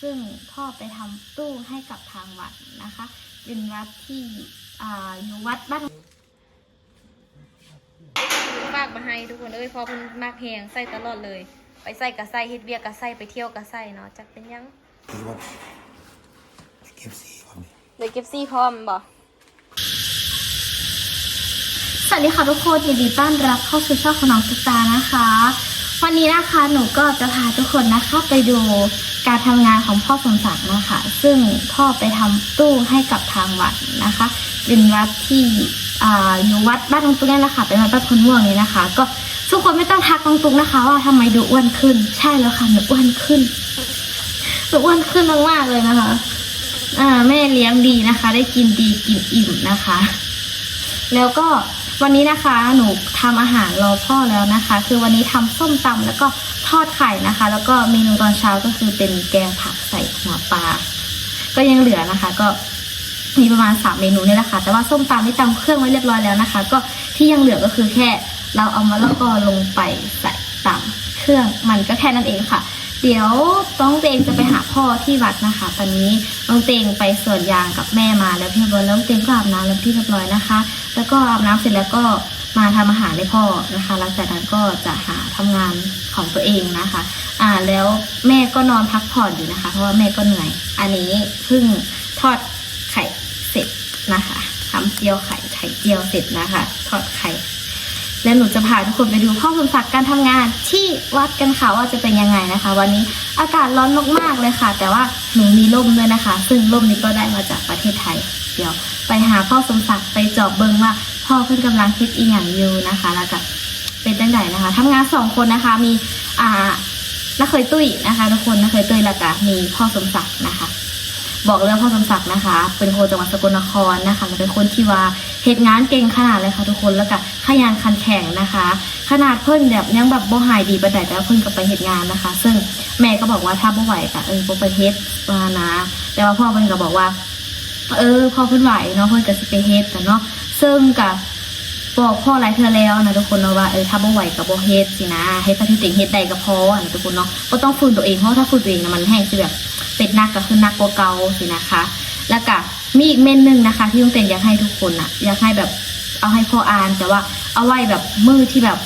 ซึ่งพ่อไปทำตู้ให้กับทางวัดนะคะ เป็นวัดที่อ่าอยู่วัดบ้านฝากมาให้ทุกคนเอ้ยเพอเพิ่นมากแหงใส่ตลอดเลย ไปใส่กะใส่เฮ็ดเวียกกะใส่ไปเที่ยวกะใส่เนาะจักเป็นหยังคือว่าเก็บสีความนี้เลยเก็บซี่พร้อมบ่สวัสดีค่ะทุกคนยินดีต้อนรับเข้าสู่ช่องของน้องตุ๊กตานะคะ วันนี้นะคะหนูก็จะพาทุกคนนะคะไปดู การทำงานของพ่อสมศักดิ์นะคะ ซึ่งพ่อไปทำตู้ให้กับทางวัดนะคะ เป็นวัดที่ออยู่วัดบ้านตรงตุ๊กนี่แหละค่ะ เป็นวัดบ้านคนม่วงนี้นะคะ ก็ทุกคนไม่ต้องทักตรงตุ๊กนะคะ ว่าทำไมดูอ้วนขึ้น ใช่แล้วค่ะหนูอ้วนขึ้นหนูอ้วนขึ้นมากๆเลยนะคะอ่าแม่เลี้ยงดีนะคะ ได้กินดีกินอิ่มนะคะ แล้วก็วันนี้นะคะหนูทำอาหารรอพ่อแล้วนะคะ คือวันนี้ทำส้มตำแล้วก็ทอดไข่นะคะ แล้วก็เมนูตอนเช้าก็คือเป็นแกงผักใส่หัวปลาก็ยังเหลือนะคะ ก็มีประมาณสามเมนูนี่แหละค่ะ แต่ว่าส้มตำนี่ตำเครื่องไว้เรียบร้อยแล้วนะคะ ก็ที่ยังเหลือก็คือแค่เราเอามะละกอลงไปใส่ตำเครื่องมันก็แค่นั้นเองค่ะ เดี๋ยวต้องเตงจะไปหาพ่อที่วัดนะคะ ตอนนี้น้องเตงไปสวนยางกับแม่มาแล้วพี่เรียบร้อยแล้วน้องเตงก็อาบน้ำแล้วพี่เรียบร้อยนะคะ แล้วก็อาบน้ำเสร็จแล้วก็มาทำอาหารให้พ่อนะคะ หลังจากนั้นก็จะหาทำงานของตัวเองนะคะ อ่าแล้วแม่ก็นอนพักผ่อนอยู่นะคะ เพราะว่าแม่ก็เหนื่อย อันนี้เพิ่งทอดไข่เสร็จนะคะทำเจียวไข่ไข่เจียวเสร็จนะคะ ทอดไข่ แล้วหนูจะพาทุกคนไปดูพ่อสมศักดิ์การทำงานที่วัดกันค่ะว่าจะเป็นยังไงนะคะ วันนี้อากาศร้อนมากๆเลยค่ะ แต่ว่าหนูมีร่มด้วยนะคะ ซึ่งร่มนี้ก็ได้มาจากประเทศไทย เดี๋ยว ไปหาพ่อสมศักดิ์ไปจอบเบิงว่าพ่อเพิ่นกำลังคิดอีหยังอยู่นะคะ แล้วก็เป็นจังไดนะคะทำงานสองคนนะคะมีอ่านักเคยตุ้ยนะคะ ทุกคนนักเคยตุ้ยแล้วก็มีพ่อสมศักดิ์นะคะ บอกเลยว่าพ่อสมศักดิ์นะคะ เป็นคนจังหวัดสกลนครนะคะเป็นคนที่ว่า เหตุงานเก่งขนาดเลยค่ะทุกคนแล้วก็ขยันขันแข็งนะคะ ขนาดเพิ่นแบบยังแบบบ่หายดีประแต่แต่เพิ่นก็ไปเหตุงานนะคะ ซึ่งแม่ก็บอกว่าถ้าบ่ไหวก็เออบ่ไปเฮ็ดมานะ แต่ว่าพ่อเพิ่นก็บอกว่า เออพ่อเพิ่นไหวเนาะเพิ่นก็สิไปเฮ็ดกันเนาะซึ่งกับบอกพ่อหลายเทื่อแล้วนะทุกคนเนาะว่าเออถ้าบ่ไหวก็บ่เฮ็ดสินะให้พระที่ตัวเองเฮ็ดได้ก็พออะนะทุกคนเนาะบ่ต้องฝืนตัวเองเพราะถ้าฝืนตัวเองนะมันแห้งสิแบบเป็นหนักก็คือหนักกว่าเก่าสินะคะ แล้วก็ มีอีกเมนหนึ่งนะคะ ที่ลุงเต็นอยากให้ทุกคนอะอยากให้แบบเอาให้พ่ออ่าน แต่ว่าเอาไว้แบบมือที่แบบ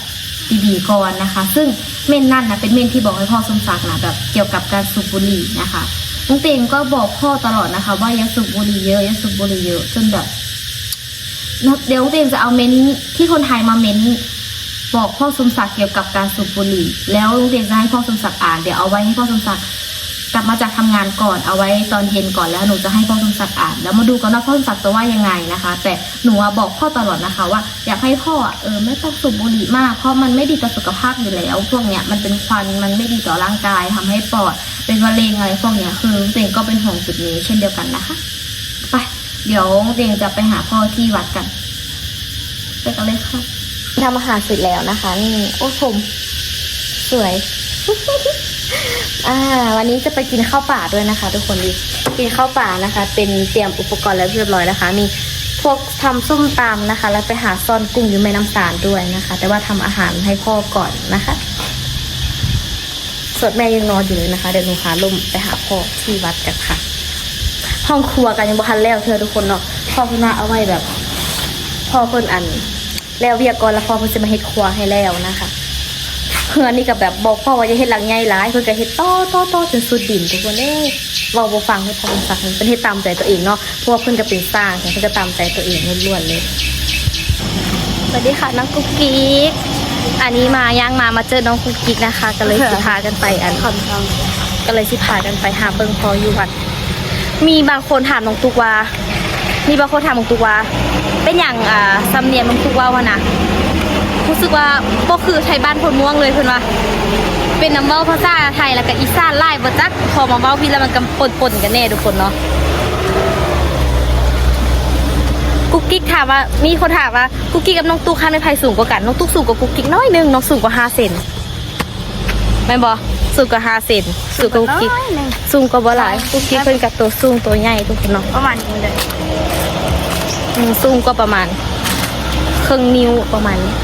ดีๆก่อนนะคะ ซึ่งเมนนั่นนะเป็นเมนที่บอกให้พ่อสมศักดิ์นะแบบเกี่ยวกับการสูบบุหรี่นะคะลุงเต็นก็บอกพ่อตลอดนะคะ ว่าอย่าสูบบุหรี่เยอะอย่าสูบบุหรี่เยอะจนแบบเดี๋ยวลุงเต็นจะเอาเมนที่คนไทยมาเมนบอกพ่อสมศักดิ์เกี่ยวกับการสูบบุหรี่ แล้วลุงเต็นจะให้พ่อสมศักดิ์อ่านเดี๋ยวเอาไว้ให้พ่อสมศักดิ์ กลับมาจากทำงานก่อนเอาไว้ตอนเย็นก่อนแล้วหนูจะให้พ่อสมศักดิ์อ่าน แล้วมาดูกันว่าพ่อสมศักดิ์จะว่ายังไงนะคะ แต่หนูบอกพ่อตลอดนะคะ ว่าอยากให้พ่อเออไม่ต้องสูบบุหรี่มากเพราะมันไม่ดีต่อสุขภาพอยู่แล้ว พวกเนี้ยมันเป็นควันมันไม่ดีต่อร่างกายทำให้ปอดเป็นมะเร็งอะไรพวกเนี้ยคือตัวเองก็เป็นห่วงจุดนี้เช่นเดียวกันนะคะไปเดี๋ยวตัวเองจะไปหาพ่อที่วัดกันไปกันเลยค่ะทำอาหารเสร็จแล้วนะคะ นี่โอ้ผมสวย อ่า วันนี้จะไปกินข้าวป่าด้วยนะคะ ทุกคนดีกินข้าวป่านะคะ เป็นเตรียมอุปกรณ์แล้วเรียบร้อยนะคะ มีพวกทำส้มตำนะคะ แล้วไปหาซ่อนกุ้งอยู่แม่น้ำสารด้วยนะคะ แต่ว่าทำอาหารให้พ่อก่อนนะคะส่วนแม่ยังนอนอยู่เลยนะคะเดี๋ยวหนูหาลมไปหาพ่อที่วัดกันค่ะ ห้องครัวกันยังบ่ทันแล้วเธอทุกคนเนาะพ่อเพิ่นาเอาไว้แบบ พ่อเพิ่นอัน แล้วเวียกก่อนแล้วพ่อเพิ่นจะมาเฮ็ดครัวให้แล้วนะคะ เพื่อนนี่ก็แบบบอกพ่อว่าจะเฮ็ดหลังใหญ่หลายเพิ่นก็เฮ็ดต่อต่อต่อจนสุดดินทุกคนเอ้ยเว้าบ่ฟังให้พ่อเพิ่นฟังเพิ่นเฮ็ดตามใจตัวเองเนาะเพราะว่าเพิ่อนก็เป็นสร้างเพิ่นก็ตามใจตัวเองล้วนๆเลยสวัสดีค่ะน้องกุ๊กกิ๊กอันนี้มาย่างมามาเจอน้องกุ๊กกิ๊กนะคะ ก็เลยสิพากันไปอันก็เลยสิพากันไปหาเบิ่งพออยู่วัดมีบางคนถามน้องตุกว่า มีบางคนถามน้องตุกว่า เป็นอย่างอ่าสำเนียงน้องตุกว่าวะนะ สึกว่าบ่คือไทยบ้านพนม่วงเลยเพิ่นว่าเป็นน้ำเว้าภาษาไทยแล้วก็อีสานไล่บ่จักพอมาเว้าพี่แล้วมันก็ปนๆกันแน่ทุกคนเนาะกุ๊กกิ๊กถามว่ามีคนถามว่ากุ๊กกิ๊กกับน้องตุ๊กข้าในไพสูงกว่ากันน้องตุ๊กสูงกว่ากุ๊กกิ๊กน้อยหนึงน้องสูงกว่าห้าเซนแม่นบ่สูงกว่าห้าเซนสูงกว่ากุ๊กกิ๊กสูงกว่าบ่หลายกุ๊กกิ๊กเพิ่นกับตัวสูงตัวใหญ่ทุกคนเนาะประมาณนี้เลยอืมสูงกว่าประมาณครึ่งนิ้วประมาณนี้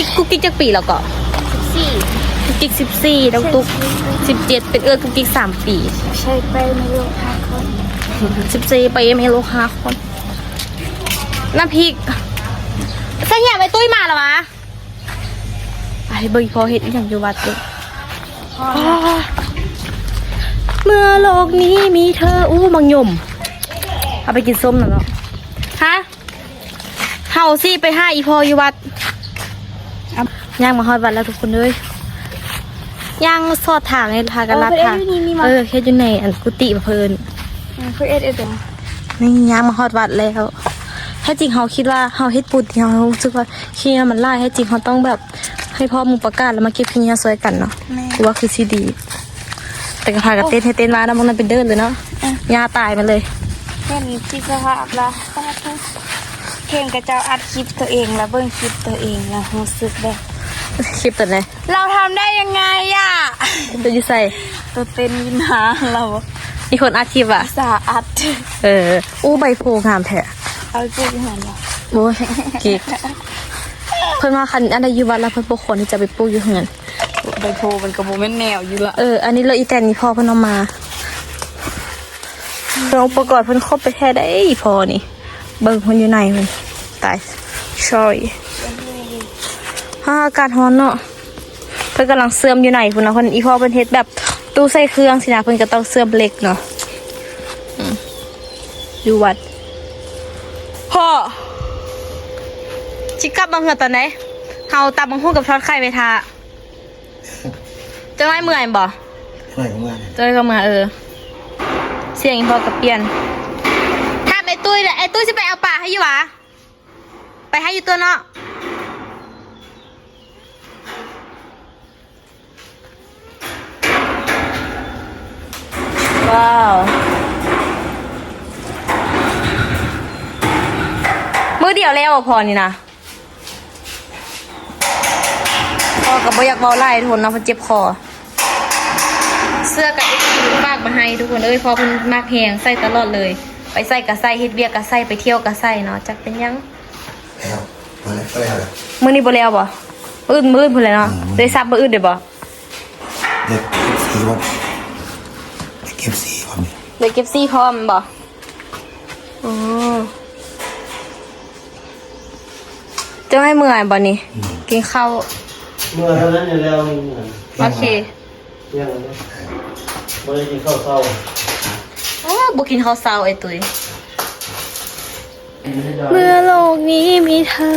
กุ๊กกิ๊กกุ๊กกิ๊กจักปีแล้วก็สี่สกุ๊กกิ๊กสิบสี่น้องตุ๊กสิบเจ็ดเป็นเอื้อกุ๊กกิ๊กสามปีใช่ไปไม่รู้ค่ะคนสิบสี่ไปเมโลห้าคนน้ำพริกสัญญาไปตุ้ยมาเหรอวะไอ้เบย์พอเห็ดอหย่างอยู่วัดอยู่เมื่อโลกนี้มีเธออู้มังยม เอาไปกินส้มหน่อยเนาะฮะเฮาสิไปห้าอีพออยู่วัด ย่างมาฮอดวัดแล้วทุกคนเลยย่างสอดทางเลยพากันลัดทางเออแค่อยู่ในอันกุฏิเพลินคือเอ็ดเอ็ดนี่ย่างมาฮอดวัดแล้วแท้จริงเขาคิดว่าเขาเฮ็ดปุญที่เขารู้สึกว่าขี้ยามันไล่แท้จริงเขาต้องแบบให้พ่อหมูประกาศแล้วมาเก็บขี้ยาสวยกันเนาะกูว่าคือซีดี แต่ก็พากันเต้นให้เต้นมานะมันนั้นเป็นเดินเลยเนาะยาตายมาเลยเห็นที่สภาพละป้าทุกเพลงกระเจ้าอัดคลิปตัวเองแล้วเบิ้งคลิปตัวเองแล้วรู้สึกแบบ คลิปตัวไหนเราทำได้ยังไงอะตัวอยูใส่ตัวเต้นวินหาเรามีคนอาชีพอะ สาอัด เออ อู้ใบโพงามแท้เอาจริงเหรอเนี่ยโอ้ยเก๊กเพิ่นมาคันอันใดอยู่วัดแล้วเพิ่นปกคนที่จะไปปลูกอยู่เฮือนใบโพมันกับโมเมนแนวอยู่ละเออ อันนี้เราอีแตนนี่พ่อเพิ่นเอามาเราประกอบเพิ่นครบไปแท้ได้อีพอนี่ เบิ่งเพิ่นอยู่ในมันตาย sorry ฮ่าอากาศร้อนเนาะเพิ่นกำลังเสื่อมอยู่ไหนพุ่นนะเพิ่นอีพ่อเพิ่นเฮ็ดแบบตู้ใส่เครื่องสินะเพิ่นก็ต้องเสื่อมเหล็กเนาะอืมอยู่วัดพ่อจิกลับมาเหือตอนไหนเฮาตับมังฮู้กับทอดไข่ไปทาจะไม่เมื่อยบ่เมื่อยเมื่อยจะได้ก็มาเออ เสียงอีพอกับเปลี่ยน ถ้าไอ้ตุ้ยเลยไอ้ตุ้ยจะไปเอาปลาให้อยู่หวะไปให้อยู่ตัวเนาะ ว้าว มือเดียวแล้วอะพอนี่นะพอกับบอยากเบาไล่ทุนเนาะเพราะเจ็บคอ เสื้อกับไอ้ที่มากมาให้ทุกคนเอ้ยพอเพิ่นมากแหงใส่ตลอดเลย ไปใส่กับใส่เฮ็ดเบียกกับใส่ไปเที่ยวกับใส่เนาะจักเป็นหยังแล้วมาแล้วก็แล้วมื้อนี้บ่แล้วบ่มื้ออื่นมื้ออื่นพุ่นแหละเนาะได้ซับมื้ออื่นได้บ่เด็กสีวันเก็บสี วันนี้ได้เก็บซี่พร้อมบ่อ๋อจะไม่เมื่อยบ่นี่ กินข้าว เมื่อเท่านั้นเนี่ยแล้วนี่เหมือนโอเคยังนะไม่ได้กินข้าวเศร้าอ้าบ่กินข้าวเช้าไอ้ตุ้ยไม่ได้เมื่อโลกนี้มีเธอ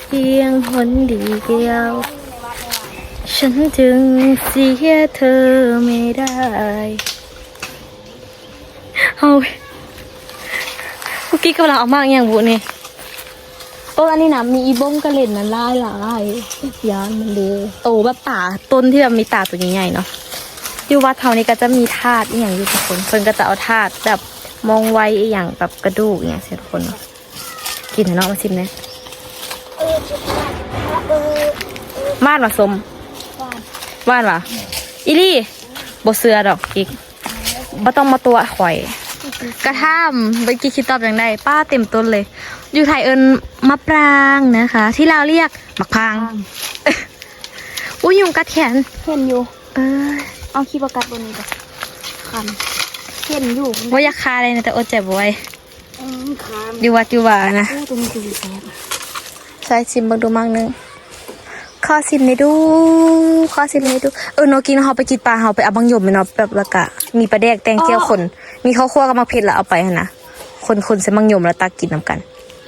เพียงคนเดียว ฉันจึงเสียเธอไม่ได้ เอาเมื่อกี้กำลังเอามากอย่างบุนี่โอ้อันนี้นะมีอีบ้งกระเล่นนะลายหลายยานมันเลยโตแบบป่าต้นที่แบบมีตาตัวใหญ่ๆเนาะอยู่วัดเท่านี้ก็จะมีธาตุอหย่างอยู่ทุกคนเพิ่นก็จะเอาธาตุแบบมองไว้อย่างแบบกระดูกอย่างเสียทุกคนเนาะกินเนาะมาชิมเนี่ยมาดมาสมว่านวะอีลี่บเสือดอกกิกบ่ต้องมาตัวข่อย กระท่ามเมื่อกี้คิดตอบอย่างไรป้าเต็มต้นเลย อยู่ไทยเอิญมะปรางนะคะ ที่เราวเรียกมะพร้างอุ้ยยุงกัดแขนเห็นอยู่ เออเอาคีย์ประกัดบนนี้ก่อนคันเห็นอยู่ว่าอยากคาเลยนะแต่อดเจ็บเอาไว้อืมคามอยู่วัดอยู่ว่านะอู้ตรงนี้คือแซ่บใส่ซิมเบังดูมั่งหนึง ขอซิมให้ดูขอซิมให้ดู เออเนาะกินเขาไปกินปลาเขาไปเอาบังหยมเนาะแบบและกะ มีปลาแดกแตงเจียวคน มีข้าวคั่วกับมะเผ็ดแล้วเอาไปหั่นนะ คนคนใส่บังหยมแล้วตักกินน้ำกัน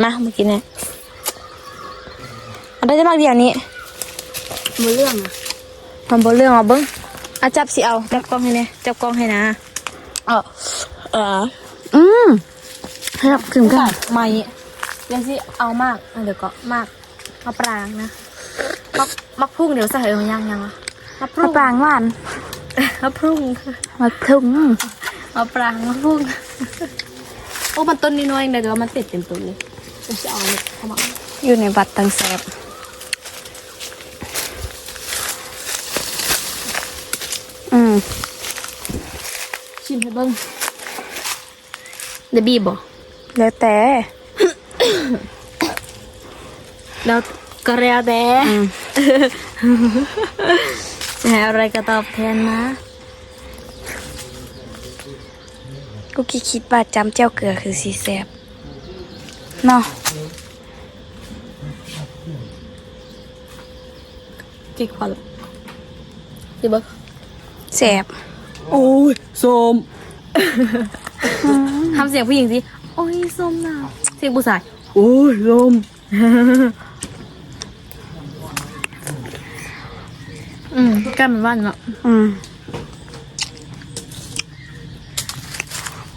มาเมื่อกี้เนี่ยเอาได้จะมากเดียวนี้มือเรื่องอะมันบ่เรื่องเอาเบิ้งอาจับสิเอาจับกล้องให้เนี่ยจับกล้องให้นะเออเอออืมให้รับถึงกันไม่เดี๋ยวสิเอามากอะเดี๋ยวก็มากมะปรางนะ มักมักพุ่งเดี๋ยวใส่เออยังยังวะมะพมะรุ่งปรางหวานมะพรุ่งมะพรุงมะปรางมะพรุ่งโอ้มันต้นนิดหน้อยเองเดี๋ยวมันติดเต็มต้นเลยเดี๋ยวจะเอาเลยเข้ามาอยู่ในวัดตังแซบอืมชิมให้เบิ้งเดยวบีบบ่แล้วแต่แล้ว ก็เรียแดจะให้อะไรก็ตอบแทนนะ กูคิดคิดว่าจำเจ้าเกลือคือสีแสบเนาะกี่คนสิเบิกแสบโอ้ยส้มทำเสียงผู้หญิงสิ โอ้ยส้มน่ะเสียงผู้ชาย โอ้ยลม อืมกล้ามันว่านเนาะอืม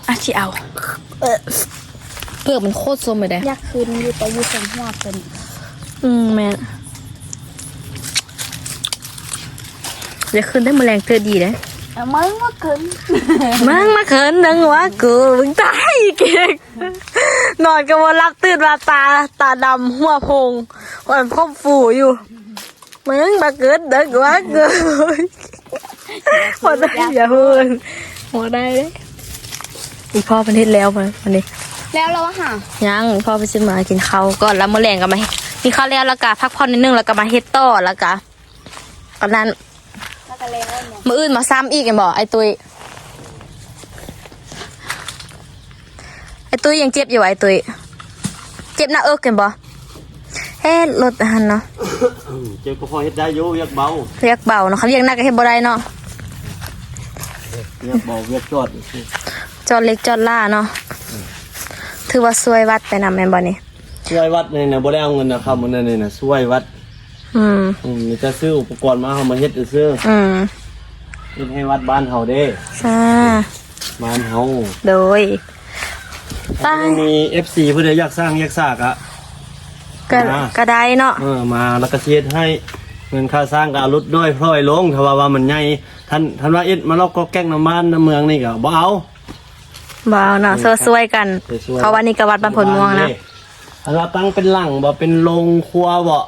อะที่เอาเกิดมันโคตรส้มเลยเด้อยากคืนอยู่แต่อยู่สมหัวเป็นอืมแม่นเดี๋ยวคืนได้แมลงเธอดีเลยเอามึงว่าคืนมึงมาเขินนึงวะกูมึงตายเก่งนอนกับวันรับตื่นมาตาตาดำหัวโพงวันพ่อฟูอยู่ มึงมาเกินนึงวะกูหัวได้อย่าพูดหัวได้เลยอีพ่อประเทศแล้วมันวันนี้ แล้วเราอะค่ะยังพ่อไปซื้อมากินข้าวก่อนแล้วมื้อแรงก็มากินข้าวแล้วแล้วก็พักผ่อนนิดนึงแล้วก็มาเฮ็ดต่อแล้วก็อันนั้นแล้วก็แล้วเนี่ยมื้ออื่นมาซ้ำอีกเห็นบ่ไอ้ตุ้ยไอ้ตุ้ยยังเจ็บอยู่ไอ้ตุ้ยเจ็บหน้าอกเห็นบ่ เฮ้รถหันเนาะเจ็บก็พอเฮ็ดได้อยู่อยากเบาเรียกเบาเนาะเขาเรียกหน้าก็เฮ็ดบ่ได้เนาะอยากเบาอยากจอดจอดเล็กจอดล่าเนาะถือว่าซวยวัดไปนำแม่นบ่นี่ช่วยวัดนี่นะบ่ได้เอาเงินนะครับมันนั่นนี่นะช่วยวัด อืมอืมมีแต่ซื้ออุปกรณ์มาเฮามาเฮ็ดซื้ออืมเฮ็ดให้วัดบ้านเฮาเด้ซ่าบ้านเฮาโดยถ้ามี FC เพิ่นอยากสร้างอยากสร้างอะ ก็อ่า ก็ได้เนาะเออมาแล้วก็เช็ดให้เงินค่าสร้างก็เอาลดด้วยพร้อยลงถ้าว่าว่ามันใหญ่ท่านท่านว่าเอ็ดมาลอกก็แกล้งน้ำมันน้ำเมืองนี่ก็บ่เอา บ่าวเนาะซวยๆกันซวยๆเพราะว่านี่ก็วัดบ้านผลม่วงนะท่านว่าตั้งเป็นหลังบ่เป็นโรงครัวบ่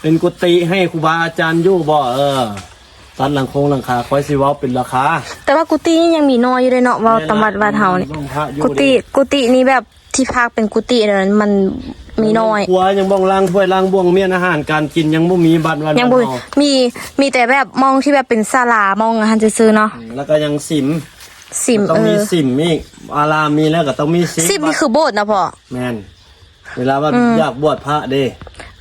เป็นกุฏิให้ครูบาอาจารย์อยู่บ่เออตัดหลังโครงหลังคาคอยสิเว้าเป็นราคา แต่ว่ากุฏินี่ยังมีน้อยอยู่เลยเนาะเว่าตำวัดวัดเฮานี่โรงพระอยู่กุฏิกุฏินี่แบบที่พักเป็นกุฏิเนี่ยมัน มีน้อยครัวยังบ้องล้างถ้วยล้างบ่วงเมียนอาหารการกินยังบ่มีบัตรวันยังบ่วันเฮามีมีแต่แบบมองที่แบบเป็นศาลามองอาหารซื่อๆเนาะแล้วก็ยังสิมสิมต้อเองมีอสิมอีกอารามมีแล้วก็ต้องมีสิสิมนี่คือโบสถ์นะพ่อแม่นเวลาว่าอืมอยากบวชพระเด้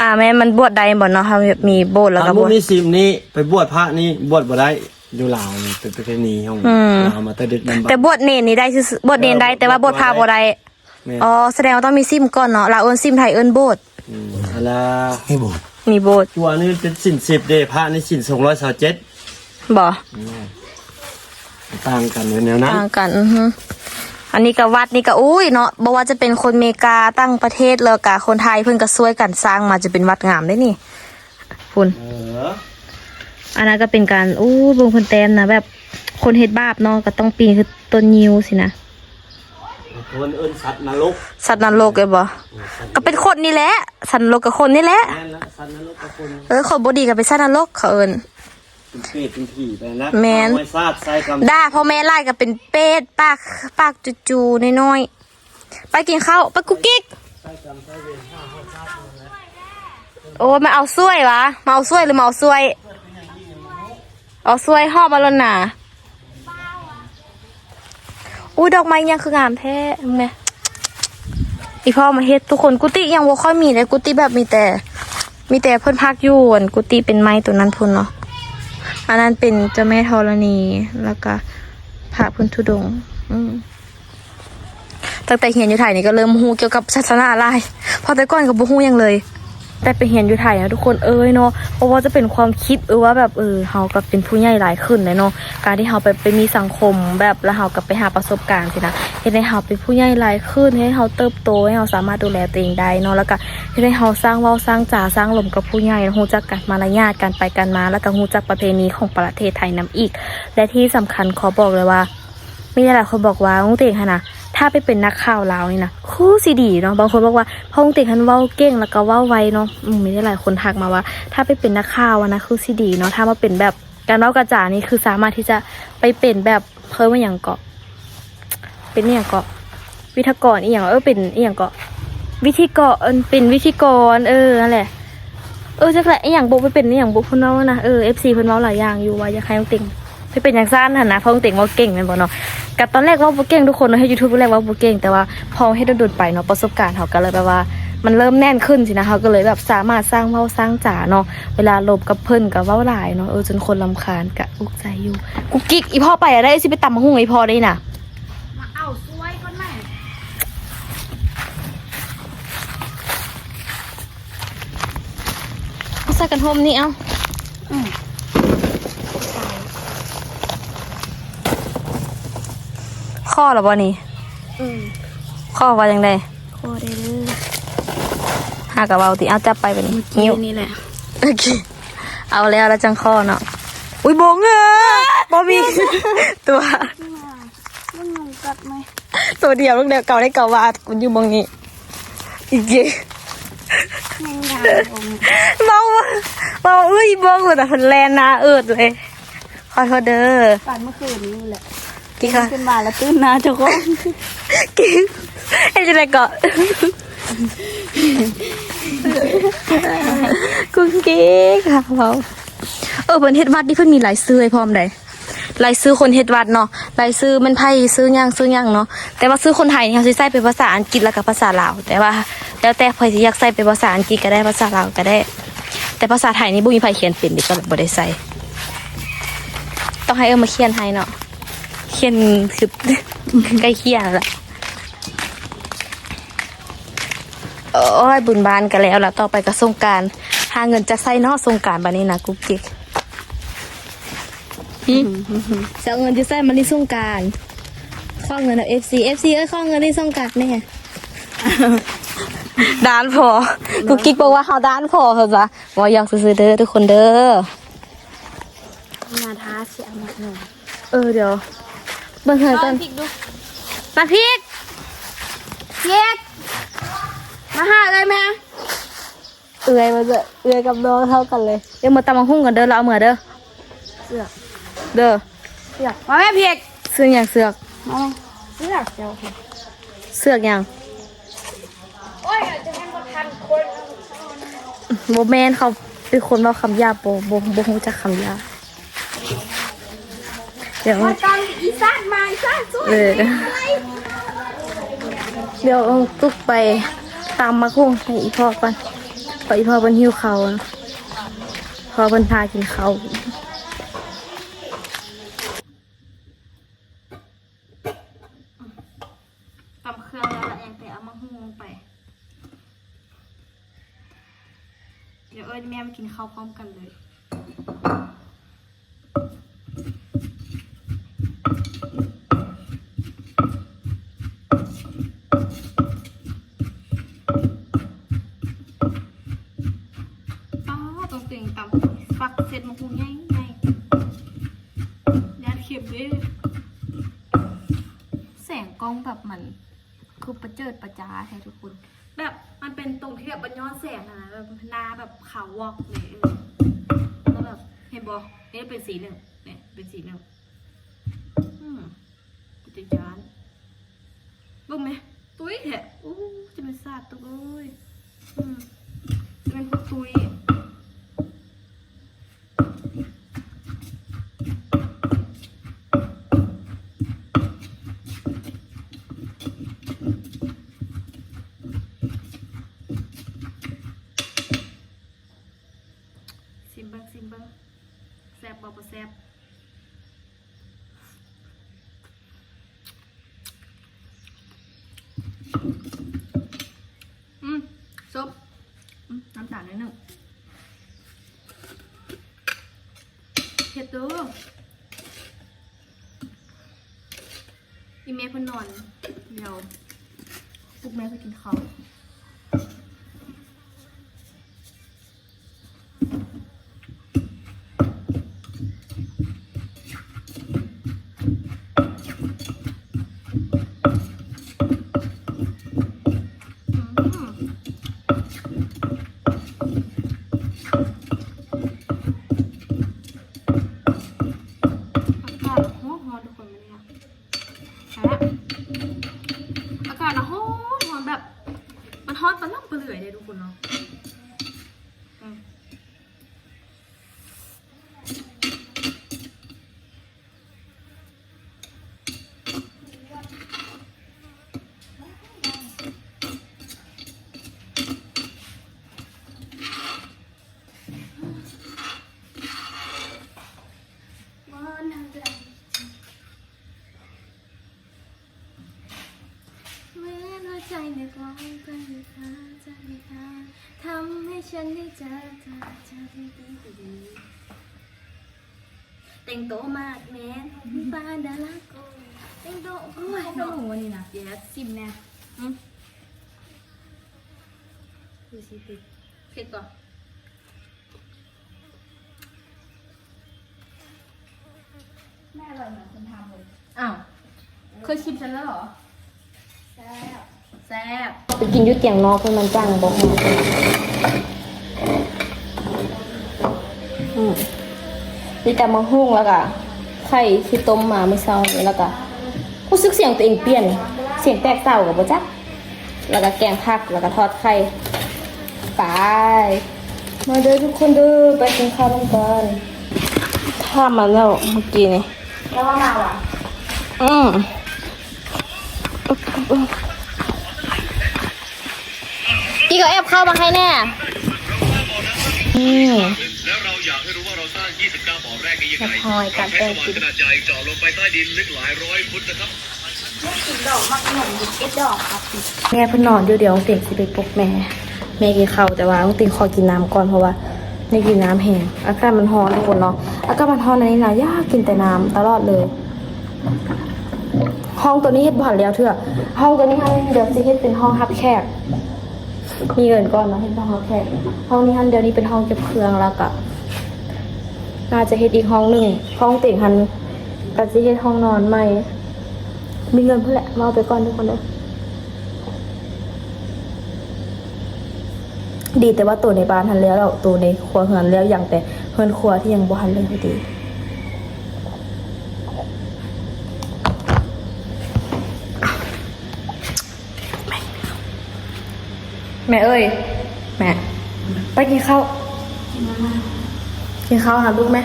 อ่าแม่มันบวชได้บ่เนาะถ้ามีโบสถ์แล้วก็ถ้าบบ่วชมีสิมนี้ไปบวชพระนี่บวชบ่ได้อยู่ลาวนี่เป็นประเพณีของอืมลาวมาแต่ดึกดำบรรแต่พ์บวชเนรนี่ได้ซื่อๆบวชเนรได้แต่ว่าบวชพระบ่ได้ แม่นอ๋อแสดงว่าต้องมีซิมก่อนเนาะลาวเอิ้นซิมไทยเอิ้นโบสถ์มอันละไม่บอกมีโบสถ์ตัวนี้เป็นสินสิบเด้พระนี่สิน227บ่ต่างกันในแนวนั้นต่างกันอือฮึอันนี้ก็วัดนี่ก็อุ้ยเนาะบ่ว่าจะเป็นคนเมกาตั้งประเทศเลยกะคนไทยเพิ่นก็ช่วยกันสร้างมาจะเป็นวัดงามได้นี่คุณเอออันนั้นก็เป็นการอู้เบิ่งเพิ่นแต้มนะแบบคนเฮ็ดบาปเนาะก็ต้องปีนคือต้นยิวสินะ คนเอิ้นสัตว์นรกสัตว์นรกเลยบ่ก็เป็นคนนี่แหละสัตว์นรกกับคนนี่แหละแม่นละสัตว์นรกกับคนเออคนบ่ดีก็เป็นสัตว์นรกเขาเอิ้น เป็นเปรตเป็นผีไปแล้วแม่น เอาไว้ซาดใส่กำด่าพ่อแม่ไล่ก็เป็นเป็ดปากปากจูๆน้อยๆไปกินข้าวไปกุ๊กกิ๊กโอ้ยมาเอาซ้วยวะมาเอาซ้วยหรือมาเอาซ้วย เอาซ้วยห่อมาแล้วน่ะ อุ้ยดอกไม้ยังคืองามแท้เห็นไหมอีพ่อมาเฮ็ดทุกคนกุฏิยังบ่ค่อยมีเลยกุฏิแบบมีแต่ มีแต่เพิ่นพักอยู่นกุฏิเป็นไม้ตัวนั้นพุ่นเนาะอันนั้นเป็นเจ้าแม่ธรณีแล้วก็พระพุทธธุดงตั้งแต่เฮียนอยู่ไทยนี่ก็เริ่มฮู้เกี่ยวกับศาสนาหลายเพอแต่ก่อนก็บ่ฮู้ยังเลย แต่ไปเฮียนอยู่ไทยนะทุกคนเอ้ยเนาะเพราะว่าจะเป็นความคิดเออว่าแบบเออเฮากับเป็นผู้ใหญ่หลายขึ้นเลยเนาะการที่เฮาไปไปมีสังคมแบบแล้วเฮากับไปหาประสบการณ์สินะเฮ็ดให้เฮาเป็นผู้ใหญ่หลายขึ้นให้เฮาเติบโตให้เฮาสามารถดูแลตัวเองได้เนาะแล้วก็เฮ็ดให้เฮาสร้างเว้าสร้างจ่าสร้างหลมกับผู้ใหญ่ฮู้จักกันมารยาทการไปกันมา แล้วก็ฮู้จักประเพณีของประเทศไทยนํอีก และที่สำคัญขอบอกเลยว่ามีหลายคนบอกว่าลุงเต่งค่ะนะ ถ้าไปเป็นนักข่าวลาวนี่นะคู่สีดีเนาะบางคนบอกว่าพงต่งคันเว้าเก่งแล้วก็เว้าไวเนาะอืมมีหลายคนทักมาว่า ถ้าไปเป็นนักข่าวนะคือสีดีเนาะถ้ามาเป็นแบบการเว้ากระจานี่คือสามารถที่จะไปเป็นแบบเพิ่มมาอย่างเกาะ เป็นอย่างเกาะ วิทยากรอีหยังเออเป็นอีหยังเกาะ วิธีกรเออเป็นวิธีกร เออนั่นแหละเออจักแหละไอย่างบุกไปเป็นไอย่างบุกเพิ่นเว้านะเออ FC เพิ่นเว้าหลายอย่างอยู่ว่าอยากให้น้องต็ง ไปเป็นอย่างซ่านหันนะเพราะน้อเต็งว้าเก่งแม่นบ่เนาะกับตอนแรกว่าบ่เก่งทุกคนเนาะให้ YouTube แรกว่าบ่เก่งแต่ว่าพอให้โดนๆไปเนาะประสบการณ์เขาก็เลยแบบว่ามันเริ่มแน่นขึ้นสินะเขาก็เลยแบบสามารถสร้างเว้าสร้างจ๋าเนาะเวลาลบกับเพิ่นกับเว้าหลายเนาะเออจนคนลำคาญกะอุกใจอยู่กูกิ๊กอีพ่อไปอะได้สิไปตำมะฮุ่งอีพ่อได้น่ะมาเอาซวยก่อนแม่ใส่กันโฮมนี่เอ้า ข้อหรอบ่นี่อืมข้อว่าจังไดโคได้เลยหากะเว้าติเอาจับไปแบบนี้นิ้วนี่แหละโอเคเอาแล้วแล้วจังข้อเนาะอุ้ยบงเออบอมีตัวมันงงกัดไหมตัวเดียวลูกเดียวเก่าได้เก่าวาดคุณอยู่บงนี้อีกเยอะแมงดาผมเบาเบาเอ้ยบงแต่คนแลนหนาเอิดเลยขอโทษเด้อฝันเมื่อคืนนี่แหละ กี่ค่ะขึ้นมาแล้วตื่นนะเจ้าของกิ๊กให้จะได้เกาะกุ้งกิ๊กค่ะเราเออเพิ่นเฮ็ดวัดนี่เพิ่นมีหลายซื้อให้พร้อมได้หลายซื้อคนเฮ็ดวัดเนาะหลายซื้อมันไผซื้อหยังซื้อหยังเนาะแต่ว่าซื้อคนไทยนี่เขาสิใช้เป็นภาษาอังกฤษแล้วก็ภาษาลาวแต่ว่าแล้วแต่ใครสิอยากใส่เป็นภาษาอังกฤษก็ได้ภาษาลาวก็ได้ แต่ภาษาไทยนี่บ่มีไผเขียนเป็นดิก็เลยบ่ได้ใส่ต้องให้เอิ้นมาเขียนให้เนาะ เขียนคือใกล้เคียงแล้วแหละโอ้ยบุญบานกันแล้วแล้วต่อไปก็สงกรารหาเงินจะใส่เนอกสงกรารบันนี้นะกุ๊กกิ๊กหึจะเอาเงินจะใส่มาในสงกรารข้อเงินเอาเอฟซีเอฟซีเอ้ยข้อเงินในสงกรารนี่ไงด้านพอกุ๊กกิ๊กบอกว่าเขาด้านพอเขาจ้ะว่าอยากซื้อๆเด้อทุกคนเด้อนาท้าเสียหมดหนึ่งเออเดี๋ยว เบิ่งเหินกันพริกดูมาพริกเย็ดมาหาเลยแม่เอื้อยมาเจอเอื้อยกับน้องเท่ากันเลยเดี๋ยวมาตำมังหุ่งกันเด้อเราเอามือเด้อเสือกเด้อเสือกมาแม่เพียกเสื้ออย่างเสือกมาเสือกเจ้าค่ะเสือกอย่างโอ้ยจะเป็นคนทันคนโบแมนเขาเป็นคนเว่าคำหยาบโบโบโบฮู้จักคำหยาบ เดี๋ยวมาตอนอีสานมาอีสานสวยเออเดี๋ยวเอาตุกไปตามมาคุ้งให้อีพ่อก่อนเพออีพ่อเป็นหิวเขาวนะพอเป็นพากินเขาวตำเครื่องแล้วละยังแต่เอามาหุ้งลงไป เดี๋ยวเอ้ยแม่มากินข้าวพร้อมกันเลย ดประจ้าให้ทุกคน แบบมันเป็นตรงที่แบบบรรย้อนแสงอะนะแบบหน้าแบบขาววอกเลยเออแล้วแบบเห็นบอกนี่เป็นสีหนึ่งเนี่ยเป็นสีหนึ่งอืมจะย้านรู้ไหมตุ้ยแท้อู้จะเป็นซาดตุ๊กเอ้ยอืม จะเป็นพวกตุยซิมเบังซิมเบังแซบบอกว่าแซบอืมซุป อืมน้ำตาลนิดหนึ่งเผ็ ดูอีเมย์เพิ่นนอน เดี๋ยวปลุกแม่ไปกินข้าวอืม อากาศร้อนร้อนทุกคนมาเนี่ยใช่ละอากาศร้อนร้อนแบบ มันฮอตมันล่ำเปลือยเลยทุกคนเนาะอืม เหมือนหัว ใจในกลองใจในทางใจในทางทำให้ฉันได้เจอเธอเจอที่ดีดีแต่งโตวมากแม้มีปานดาราโกแต่งโตวโอ้ยเขาเป็นหัวนี่นะเดี๋ยวซิมแน่ดูสิสิเผ็ดก่อนแม่อร่อยเหมือนคนทำเลย อ้าว เคยชิมฉันแล้วเหรอแซ่บ แซ่บไปกินอยุดเตียงนอกเพื่อนมันจังบอกมาอืมนี่แต่มาหุ้งแล้วก็ไข่ที่ต้มมาเมื่อเช้านี้แล้วก็รู้สึกเสียงตัวเองเปลี่ยน เสียงแตกเต่ากับบ่จักแล้วก็แกงผักแล้วก็ทอดไข่ไปมาเด้อทุกคนเด้อไปกินข้าวน้ำกันข้ามมาแล้วเมื่อกี้นี่แล้วว่ามาว่ะอืม พี่ก็แอบเข้ามาให้แน่อืมแล้วเราอยากให้รู้ว่าเราสร้าง 29 บ่อแรกนี้ยังไงจะพอยการใช้แต่งสว่านกินขนาดใหญ่เจาะลงไปใต้ดินลึกหลายร้อยฟุตนะครับกินดอกมักหนุ่มดิบเอ็ดดอกครับแม่เพิ่นนอนเดี๋ยวเดี๋ยวต้องเตียงสิไปปลุกแม่ แม่กินข้าวแต่ว่าต้องเตียงขอกินน้ำก่อนเพราะว่าไม่กินน้ำแห้งอากาศมันร้อนทุกคนเนาะอากาศมันร้อนอันนี้นะยากกินแต่น้ำตลอดเลย ห้องตัวนี้เฮ็ดบ่หันแล้วเถอะห้องตัวนี้ฮันเดี๋ยวสิเฮ็ดเป็นห้องรับแขก มีเงินก่อนเนาะเฮ็ดห้องรับแขกห้องนี้ฮันเดี๋ยวนี้เป็นห้องเก็บเครื่องแล้วก็น่าจะเฮ็ดอีกห้องหนึ่งห้องเตียงฮันก็จะเฮ็ดห้องนอนใหม่ มีเงินเพื่อแหละมาเอาไปก่อนทุกคนเลยดีแต่ว่าตัวในบ้านทันแล้วเราตัวในครัวเฮือนแล้วอย่างแต่เฮือนครัวที่ยังบ่ทันเลยพอดี แม่เอ้ย แม่ ไปกินข้าว กินข้าวหาลูกไหม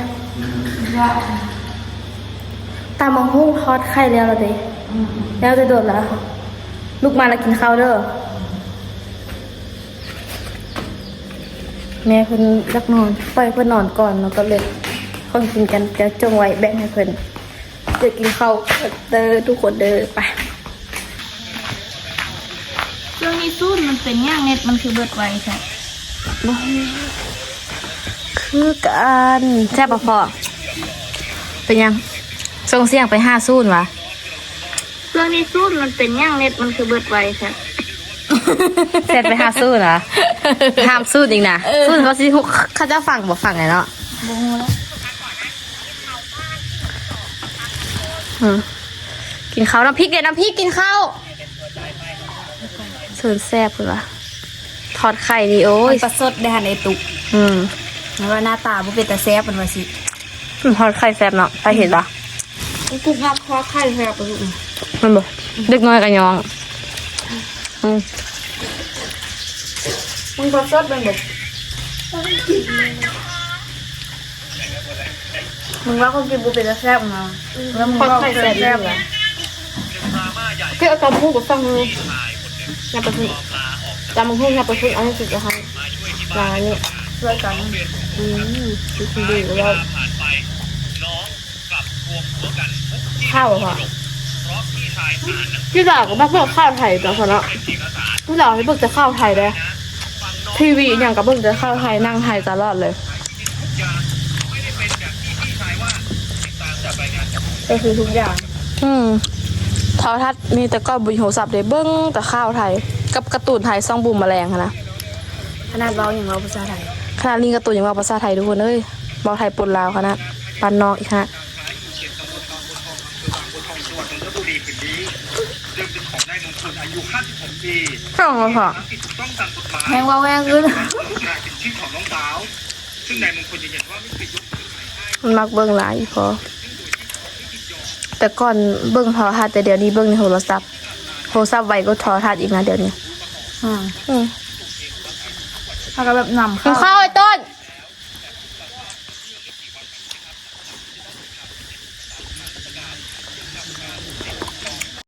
ตามมาหุ้งทอดไข่แล้วละเด้แล้วจะโดดแล้ว ลูกมาแล้วกินข้าวเด้อ แม่เพิ่นรักนอน ปล่อยเพิ่นนอนก่อนแล้วก็เลยคนกินกันจะจงไว้แบ่งให้เพิ่นเดี๋ยวกินข้าวเด้อทุกคนเด้อไป เรื่องนี้สู้มันเป็นย่างเน็ตมันคือเบิดไวใช่คือกันแซ่บปะพอเป็นยังส่งเสียงไปห้าซูนวะเรื่องนี้สู้มันเป็นย่างเน็ตมันคือเบิดไวใช่เสร็จไปห้าซูนเหรอห้ามซูนอีกนะซูนเขาสิเขาจะฟังบอกฟังไงเนาะโมโหแล้วอืมกินข้าวน้ำพริกเด็ดน้ำพริกกินข้าว ซูนแซ่บเลยวะทอดไข่นี่โอ้ยประสดได้หันในตุกอืมแล้วว่าหน้าตาบ่เป็นตาแซ่บมันว่าสิทอดไข่แซ่บเนาะไปเห็นปะกูพักคอไข่แซ่บไปลูกมันบอกเด็กน้อยกันยองอืมมึงประสดเป็นแบบมึงว่าคนกินบ่เป็นตาแซ่บมาแล้วมึงว่าไข่แซ่บแซ่บอะก็เอาตำพุ่งกับฟังดู อย่าไปพึ่งตำพุ่งอย่าไปพึ่งอันนี้สุดจะทำร้านนี้ช่วยกันอืมดูดีแล้วผ่านไปน้องกลับรวมหัวกันพบที่ข้าวอะค่ะเพราะพี่ชายอ่านหนังพี่ดาวก็มาเพิ่งข้าวไทยจ้ะคณะสือเอกสารพี่ดาวให้เบิ่งจะข้าวไทยเลยทีวีอย่างกับเบิ่งจะข้าวไทยนั่งไทยตลอดเลยอย่างไม่ได้เป็นอย่างที่พี่ชายว่าติดตามจากรายงานจากก็คือทุกอย่าง อืม โทรทัศน์มีแต่ก็บุญโหสับเลยเบิ้งแต่ข้าวไทย กับการ์ตูนไทยซ่องบูมแมลงอะนะขนาดเราอย่างเราภาษาไทยขนาดนี้การ์ตูนยังว่าภาษาไทยทุกคนเอ้ยบอกไทยปนลาวขนาดปันนอกอีกขนาดบนทองจังหวัดนนทบุรีคืนนี้เรื่องเป็นของนายมงคลอายุ56ปีช่องมาพอทำผิดถูกต้องตามกฎหมายแพงว่าแพงขึ้นกลายเป็นชื่อของน้องสาวซึ่งนายมงคลยืนยันว่าไม่เคยยกมือให้มันมักเบิ้งหลายอีพอ แต่ก่อนเบิ้งโทรทัศน์แต่เดี๋ยวนี้เบิ้งในโทรศัพท์โทรศัพท์ไวก็โทรทัศน์อีกนะเดี๋ยวนี้ อืมอืมถ้าก็แบบนำกินข้าวข้าวไอ้